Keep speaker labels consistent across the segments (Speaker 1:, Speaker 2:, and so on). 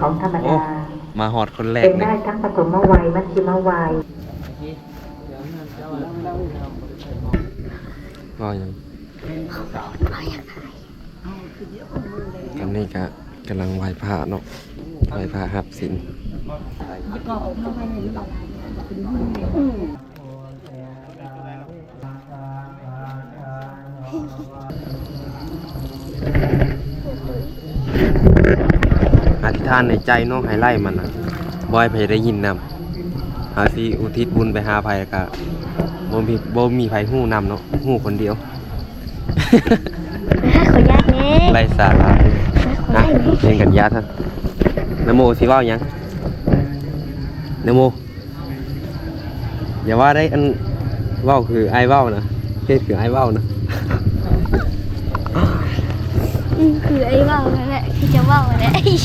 Speaker 1: ของธรรม
Speaker 2: โอ้
Speaker 1: ดา
Speaker 2: มาหอดคนแรก
Speaker 1: เป็น
Speaker 2: เลย
Speaker 1: ได้ทั้งปฐมวัยมัชชิมวัย
Speaker 2: ว่าอย่างตอนนี้ก็กำลังไหว้พระเนาะไหว้พระหับสินอ ธิษฐานในใจเนาะให้ไล่มันนะบอยไผได้ยินนำหาสิอุทิศบุญไปหาไผก็บ่มีบ่มีไผฮู้นำเนาะฮู้คนเดียว
Speaker 3: ขออนุญาตเน่
Speaker 2: ไล่สาระนะเล่นกันยาท่านนโมสิเว่าหยังนโมอย่าว่าได้อันเว้าคือไอ้ายเว้านะเพศคือไอ้ายเว้านะ
Speaker 3: อืมคือไอ้ว่าวนั่นแหละที่ จะว่าวนั่นแหละ
Speaker 2: เอ้ย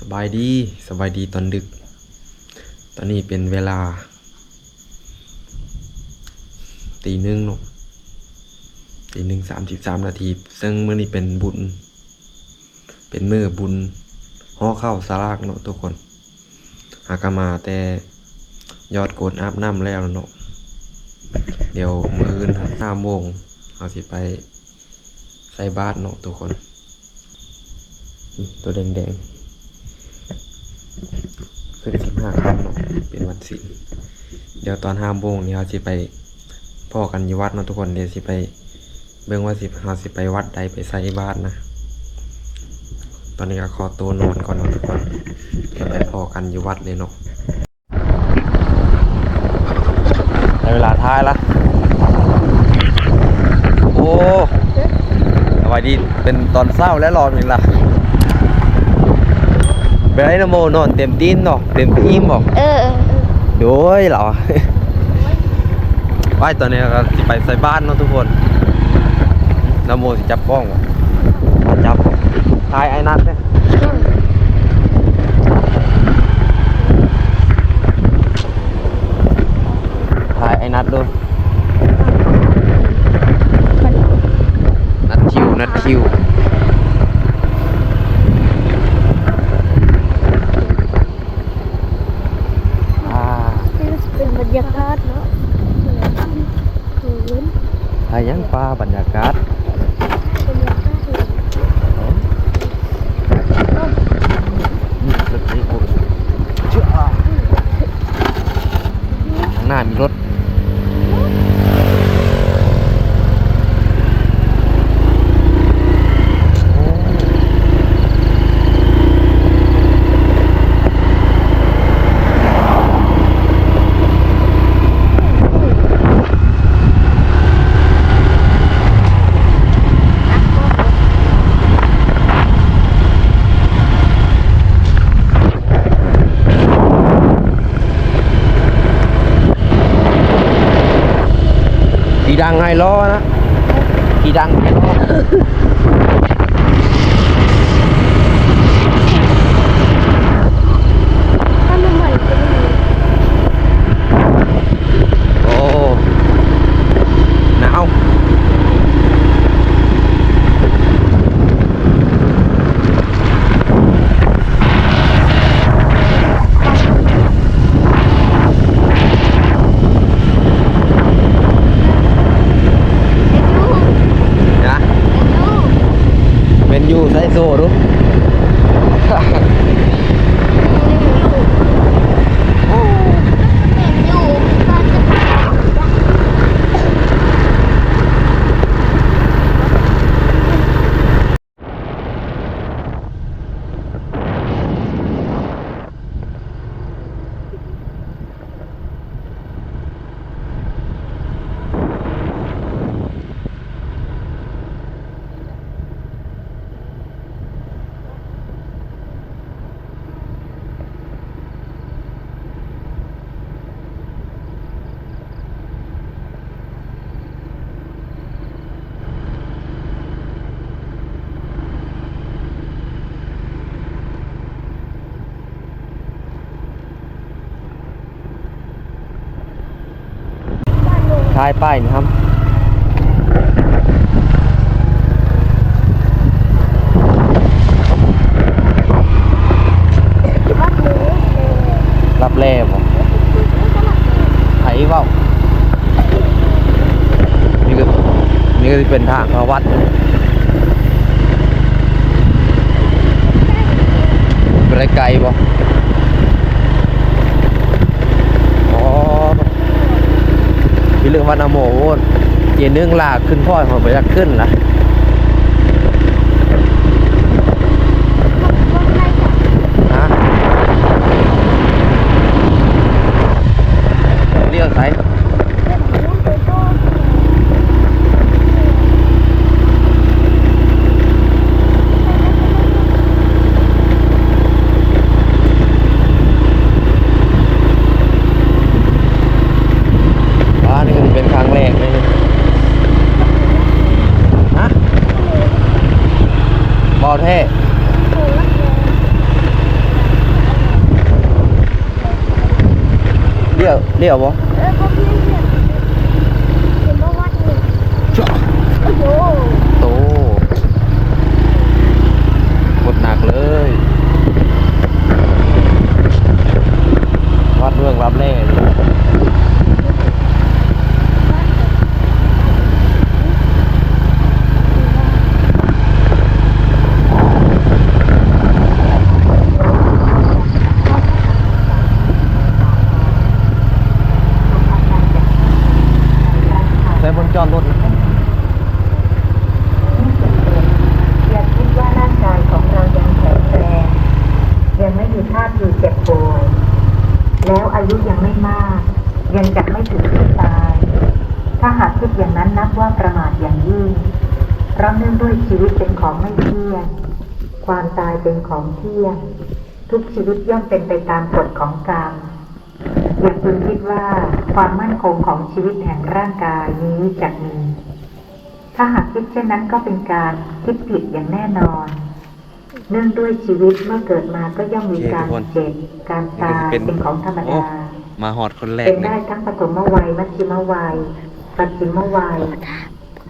Speaker 2: สบายดีสบายดีตอนดึก ตอนนี้เป็นเวลา ตีหนึ่งเนาะตีหนึ่งสามสิบสามนาที ซึ่งเมื่อนี้เป็นบุญ เป็นมือบุญห่อเข้าวสารากเนาะทุกคน หากนมาแต่ยอดโกนอาบน้ำแล้วเนาะ เดี๋ยวมืออื่นห้าโมงเอาสิไปใส่บาตรเนาะทุกคน ตัวแดงๆขึ้นสิบห้าค่ำเนาะเป็นวันศิลเดี๋ยวตอนห้าโมงนี่เราสิไปพ่อกันอยู่วัดเนาะทุกคนเดี๋ยวสิไปเบิ่งว่าสิเราสิไปวัดใดไปใส่บาตรนะ ตอนนี้ก็ขอตัวนอนก่อนเนาะทุกคนเดี๋ยวไปพอกันอยู่วัดเลยเนาะในเวลา ท้ายละโอ้สวัสดีเป็นตอนเศร้าและรอนนี่ล่ะเป็นไรนะโมนอนเต็มตีนเนาะเต็มอิ่มบอก
Speaker 3: เออเออเออ
Speaker 2: โดยเหรอว่ายตอนนี้ก็สิไปใส่บ้านเนาะทุกคนนะโมสิจับกล้องบ่จับทายไอ้นัดเนี่ยทายไอ้นั ดดูนัดคิวนัดคิวอ่า
Speaker 3: นี่ก็จะเป็นบรรยากาศเนาะพื้น
Speaker 2: อายังปลาบรรยากาศ
Speaker 3: บรรยากาศเลย
Speaker 2: นี่รถนี้โอ้ยเชื่อข้างหน้ามีรถ ขี่ดังไงล้อนะขี่ดังไงล้อ
Speaker 3: ถ้ามันใหม่ก็ไม่มี
Speaker 2: โอ้หนาวนะเม น ท้ายป้ายนะครับรับแร่บ่ไถเบ้านี่ก็นี่ก็เป็นทางเข้าวัดไปไกลบ่ มีเรื่องวันอโมโว้นเย็นเนื่องลากขึ้นพ่อยของไปยักขึ้นล่ะเลี้ยวใสาย อ่านี่ก็จะเป็นครั้งแรกเลยนี่ฮะบอแท้ เลี้ยวเลี้ยวบ่
Speaker 3: เออเขาพี่เนี่ยเห็นว่าวัดเนี่ย
Speaker 2: จ้ะ
Speaker 3: โอ้โห
Speaker 2: โตกดหนักเลย วัดเมืองรับแร่เลย ใช้บนจอดรถนะ
Speaker 1: อย่าคิดว่าร่างกายของเรายังแข็งแรง ยังไม่มีท่าทีเจ็บป่วย แล้วอายุยังไม่มาก ยังจะไม่ถึงที่ตาย ถ้าหากคิดอย่างนั้นนับว่าประมาทอย่างยิ่ง เพราะเนื่องด้วยชีวิตเป็นของไม่เที่ยง ความตายเป็นของเที่ยง ทุกชีวิตย่อมเป็นไปตามกฎของกรรมอย่าคุณคิดว่าความมั่นคงของชีวิตแห่งร่างกายนี้จะมี ถ้าหากคิดเช่นนั้นก็เป็นการคิดผิดอย่างแน่นอน เนื่องด้วยชีวิตเมื่อเกิดมาก็ย่อมมีการเจ็บการตายเป็นของธรรม
Speaker 2: โอ้
Speaker 1: ดา
Speaker 2: มาหอดคนแรก
Speaker 1: เป็น
Speaker 2: เลย
Speaker 1: ได้ทั้งปฐมวัยมัชชิมวัยปัจฉิมวัย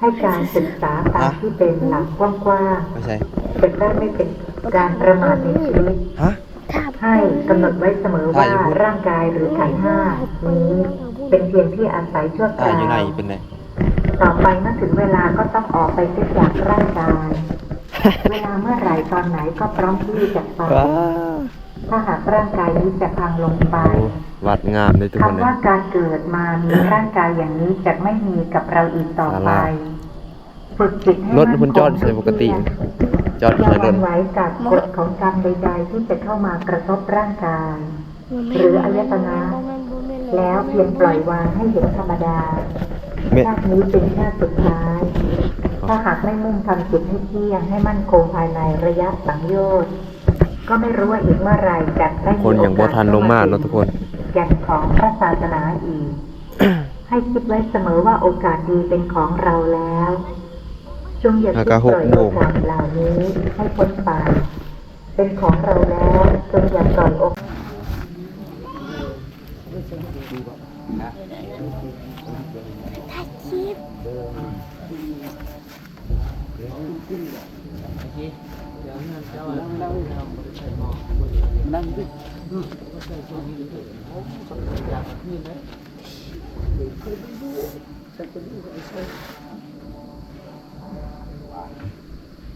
Speaker 1: ให้การศึกษาตามที่เป็นหลักกว้าง
Speaker 2: ไม่ใช่
Speaker 1: ๆจะได้ไม่เป็น การประมาทในชีวิต
Speaker 2: ฮะ
Speaker 1: ให้กำหนดไว้เสมอว่าร่างกายหรือขันธ์ห้านี้เป็นเพียงที่อาศัยชั่วค
Speaker 2: ตาย
Speaker 1: ราว
Speaker 2: อยู่ไหนเป็นไง
Speaker 1: ต่อไปเมื่อถึงเวลาก็ต้องออกไปเสียจากร่างกาย เวลาเมื่อไหร่ตอนไหนก็พร้อมที่จะไป
Speaker 2: ว้า
Speaker 1: ถ้าหากร่างกายนี้จะพังลงไป
Speaker 2: โอ้วัดงามเลยทุกคน
Speaker 1: คำ
Speaker 2: เลย
Speaker 1: ว่าการเกิดมามีร่างกายอย่างนี้จะไม่มีกับเราอีกต่อไป ฝึกจิตให้
Speaker 2: รถคุณจอดใส่ปกติ จอด
Speaker 1: อย่า
Speaker 2: ใส่
Speaker 1: ห
Speaker 2: ร
Speaker 1: วั่
Speaker 2: ถ
Speaker 1: นไหวกับกฎของกรรมใดๆที่จะเข้ามากระทบร่างกาย หรืออายตนะ แล้วเพียงปล่อยวางให้เห็นธรรมดา
Speaker 2: เม็ด
Speaker 1: ชาตินี้เป็นชาติสุดท้าย ถ้าหากไม่มุ่งทำจิตให้เที่ยงให้มั่นคงภายในระยะสังโยชน์ก็ไม่รู้ว่าอีกเมื่อไหรจะได้มี
Speaker 2: คนอย่าง
Speaker 1: โก
Speaker 2: บ่
Speaker 1: ส
Speaker 2: ทันลงมาเนาะทุกคน
Speaker 1: แก่นของพระศาสนาอีก ให้คิดไว้เสมอว่าโอกาสดีเป็นของเราแล้วจงอย่าคิด
Speaker 2: แล้วก็หกโด่
Speaker 1: งเหล่านี้ให้พ้นไปเป็นของเราแล้วจงอย่าก่อยอก
Speaker 3: ถ่ายคลิปนั่งดิฉันจะดู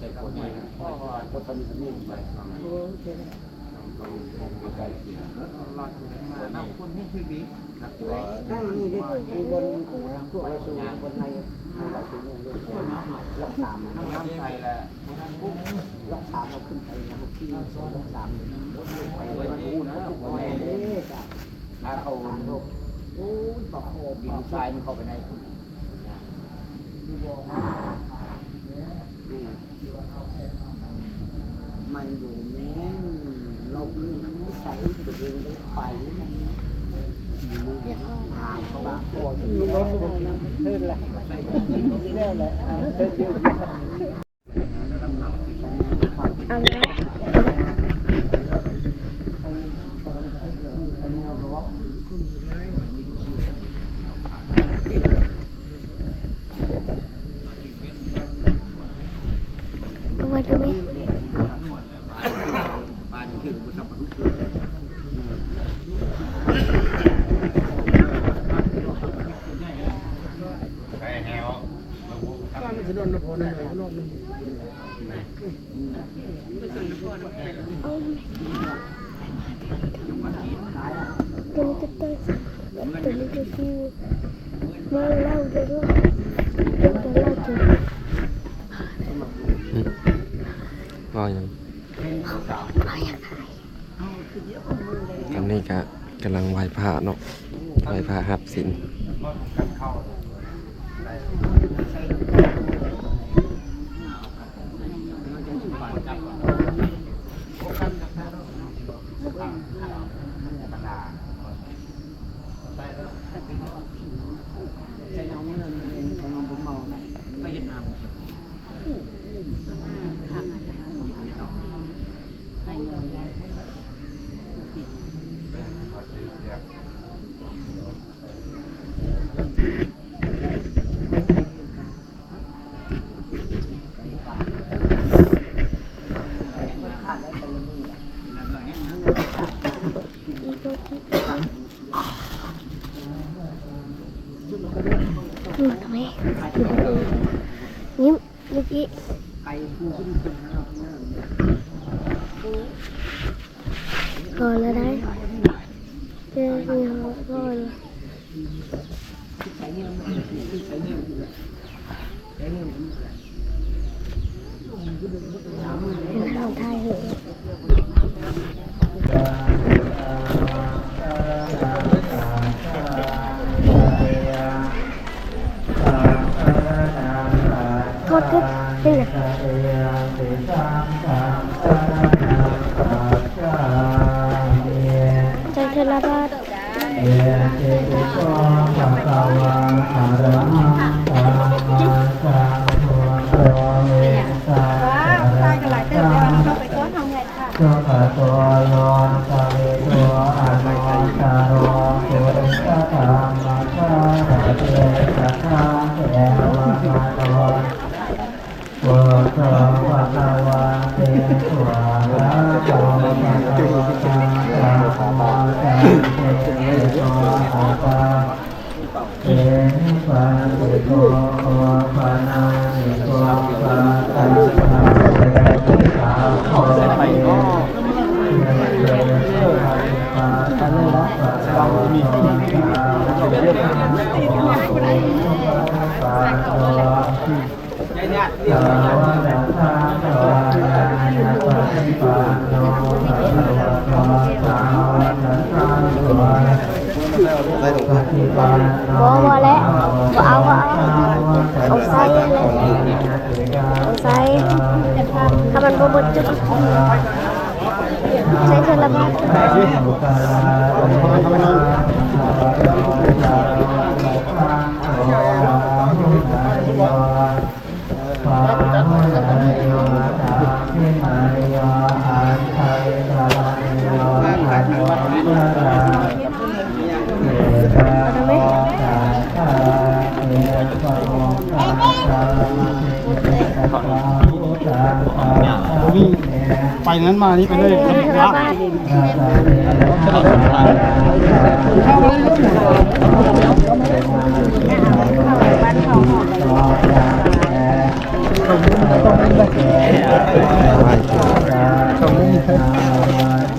Speaker 3: ใส่ขวดใหม่พ่อก็อำสนุกไปโอ้ใช่ไหมนั่งคนให้ชีวิตนั่งนี่ดิบนพวกเรา
Speaker 4: สูงบนในเราสูงด้วยล็อกสามล็อกไทยละล็อกสามเราขึ้นไปนะครับที่ล็อกสามล็อกไปวันนู้นนะวันนี้ถ้าเขาลกโอ้ยบอกโอ้บินทรายมันเข้าไปในคุณ มันอยู่แม่งเรานี่มันไม่ใส่ตัวเองได้ไปมัน
Speaker 3: เดี๋ยวเอา
Speaker 4: หายเขาบ้าพอที่รถมันขึ้นละ
Speaker 2: เอาแล้วเอาไว้ตรงนี้ตัวนี้จะเต้นตัวนี้จะฟิวมาเล่าจะด้วยจะเล่าจะ
Speaker 5: ว่าหยังตอนนี้ก็กำลังไหว้พระเนาะไหว้พระหับ สิน
Speaker 2: อื มทำไมยิ้มเมื่อกี้ก่ โทษก็เป็นไงใจเธอละบาท
Speaker 6: ตอะตาเตนิปันติโกโอปะนานิโกปะตัสสะเตติสา โคไปก็
Speaker 2: บอมาแล้วบอเอาบอเอาเอาไส้อะไรเอาไส้ถ้ามันบ่หมดจุดใช้เธอละบ้าทเอาไห
Speaker 3: ไปนั้นมานี่ไปเลย
Speaker 2: ใช้เธอละบาท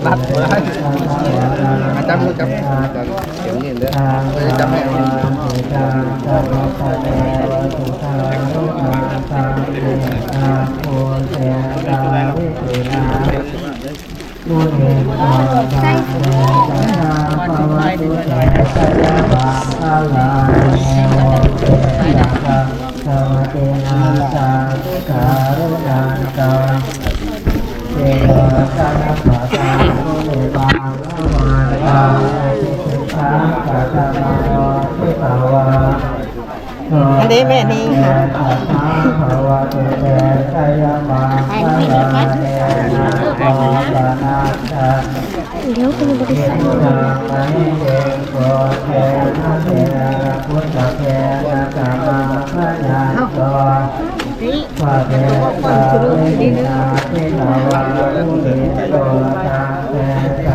Speaker 3: รัดมาให้อาจารย์รู้จักอาจารย์เขียนนี่เลย วาโมยวคุณาะสัอั
Speaker 2: นนี้แม่นี่ค่ะภา
Speaker 3: วะ
Speaker 7: เตเมางเนะโลบั
Speaker 3: เดี๋ยวคุณบริษัท เ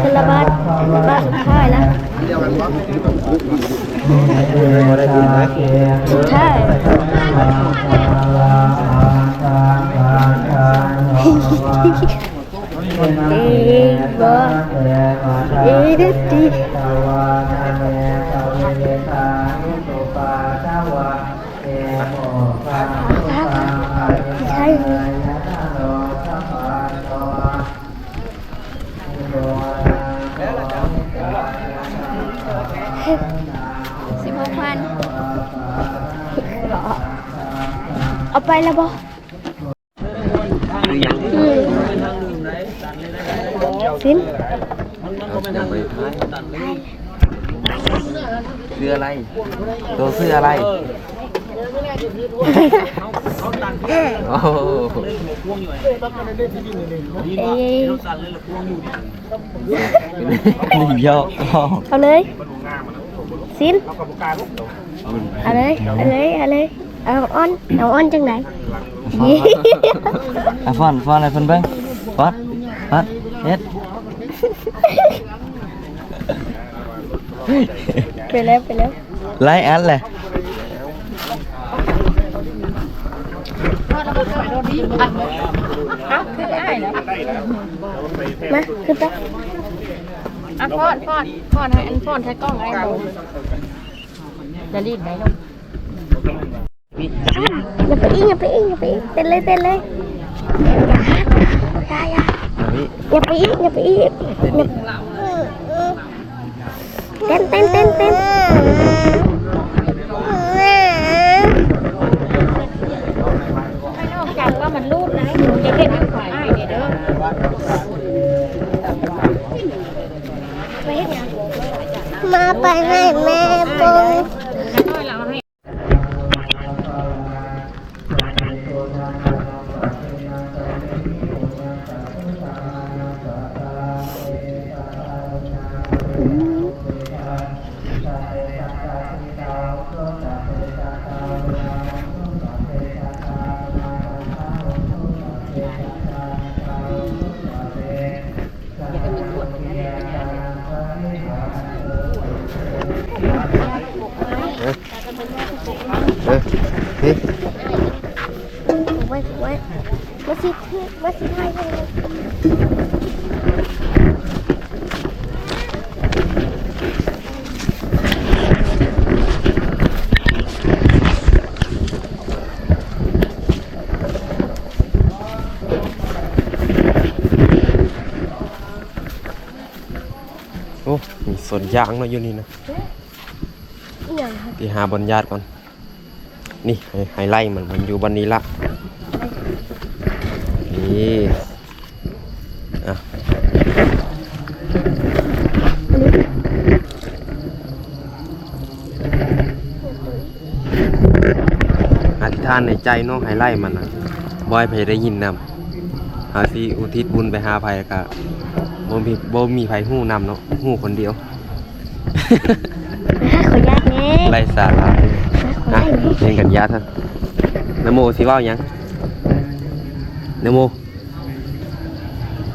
Speaker 3: ป็นระบาบานสุดท้ายแล้วสุดท้ายเอ๊ะบ่เอ๊ะเด็ดดีใช่ สิบหกพันเอาไปแล้วบ่อืมสิน
Speaker 2: ซื้ออะไร ตัวซื้ออะไร โอ้โห
Speaker 3: เอ้ย
Speaker 2: นี่เยอะ
Speaker 3: เอาเลยสินเอาเลยเอาเลยเอาเลยเอาอ้อนเอาอ้อนจังไหน
Speaker 7: อะฟอนฟอนอะไรเพิ่นเบิ่งฟอนฟอนเฮ็ด
Speaker 3: ไปแล้วไปแล้ว
Speaker 7: ไล่อันเลย
Speaker 3: มาขึ้นไป
Speaker 8: อะฟอนฟอนฟอนให้อันฟอนใช้กล้องไอ้โบจะรีดไหมลูก
Speaker 3: อย่าไปอีกอย่าไปอีกอย่าไปอีกเต้นเลยเต้นเลยอย่าอย่าอย่าไปอีกอย่าไปอีกเต้นเต้นเต้นเต้น
Speaker 8: ไม่นอกจากว่ามันรูดนะหนู จะเก็บอยู่ฝ่ายเดี๋ยวเด้อ
Speaker 3: มาไปให้แม่ปุ้
Speaker 8: ย
Speaker 3: ส
Speaker 2: วนยางเนาะอยู่นี่นะ
Speaker 3: อีหยังครับ
Speaker 2: ที่หาบรรยาตก่อน นี่ไฮไฮไลท์มันมันอยู่บันนี้ละนี่อะอธิษฐานในใจเนาะไฮไลท์มันนะบอยไผได้ยินนำหาสิอุทิศบุญไปหาไผกะบ่มีบ่มีไผฮู้นำเนาะฮู้คนเดียว
Speaker 3: ขออนุญาตแน่
Speaker 2: ไล่สาระอะเรียนกันยาท่านนโมสิเว่าหยังนโม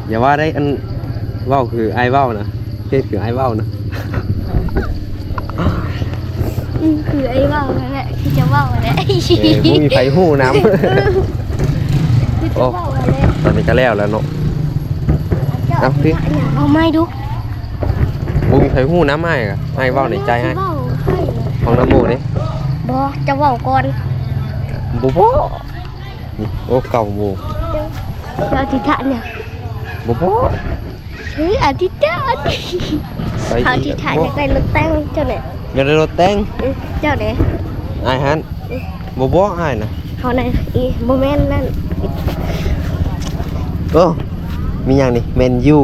Speaker 2: อย่าว่าได้อันเว้าคือไอ้ายเว้านะเพศคือไอ้ายเว้านะ
Speaker 3: อืมคือไอ้ว่าวนั่นแหละที่จะว่าวอะไร
Speaker 2: เอ้ยบ่มีไผฮู้น้
Speaker 3: ที่ำจะ
Speaker 2: โอ้
Speaker 3: ว่าวอะไร
Speaker 2: ตอนนี้ก็แล้วแล้วเนาะเอาสิ
Speaker 3: เอาไม่ดู
Speaker 2: บ่มีไผฮู้น้ำไอ้ายกะไอ้ายเว้าในใจให้
Speaker 3: ว่าวให้เลย
Speaker 2: ของนโมเด้
Speaker 3: บอจะว่าวก่อน
Speaker 2: บ่บ่นี่โอ้เก่าโม
Speaker 3: จะอธิษฐานเนี่ย
Speaker 2: บ่บ่
Speaker 3: เฮ้ยอธิษฐาน
Speaker 2: ไป
Speaker 3: เขาอธิษฐานอยากได้รถแต่งเจ้าเนี่ย
Speaker 2: อย่าได้รถแต่ง
Speaker 3: อืมเจ้าเนี่ย
Speaker 2: อ้ายฮันบ่บ่อ้ายนะ
Speaker 3: เขาในอีโมเมนต์นั่น
Speaker 2: โอ้มีหยังนี่แมนยู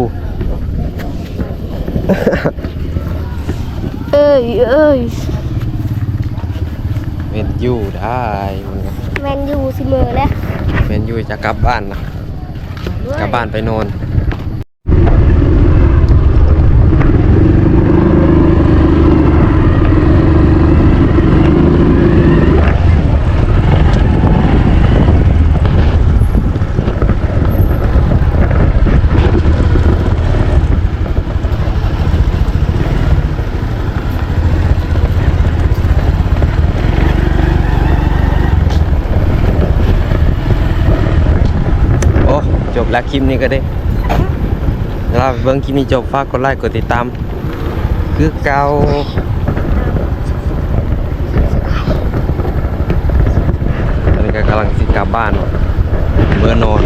Speaker 3: เอ้ ยเอ้ย
Speaker 2: แมนยูได้มันก็
Speaker 3: แมนยูเสมอแล้ว
Speaker 2: เมนยูจะกลับบ้านนะกลับบ้านไปนอนโอ้จบและคลิปนี้ก็ได้แล้วเบิ้งคลิปนี้จบฝากกดไลค์กดติดตาม คือเก่าตอนนี้ก็กำลังสิกลับบ้านเมื่อนอน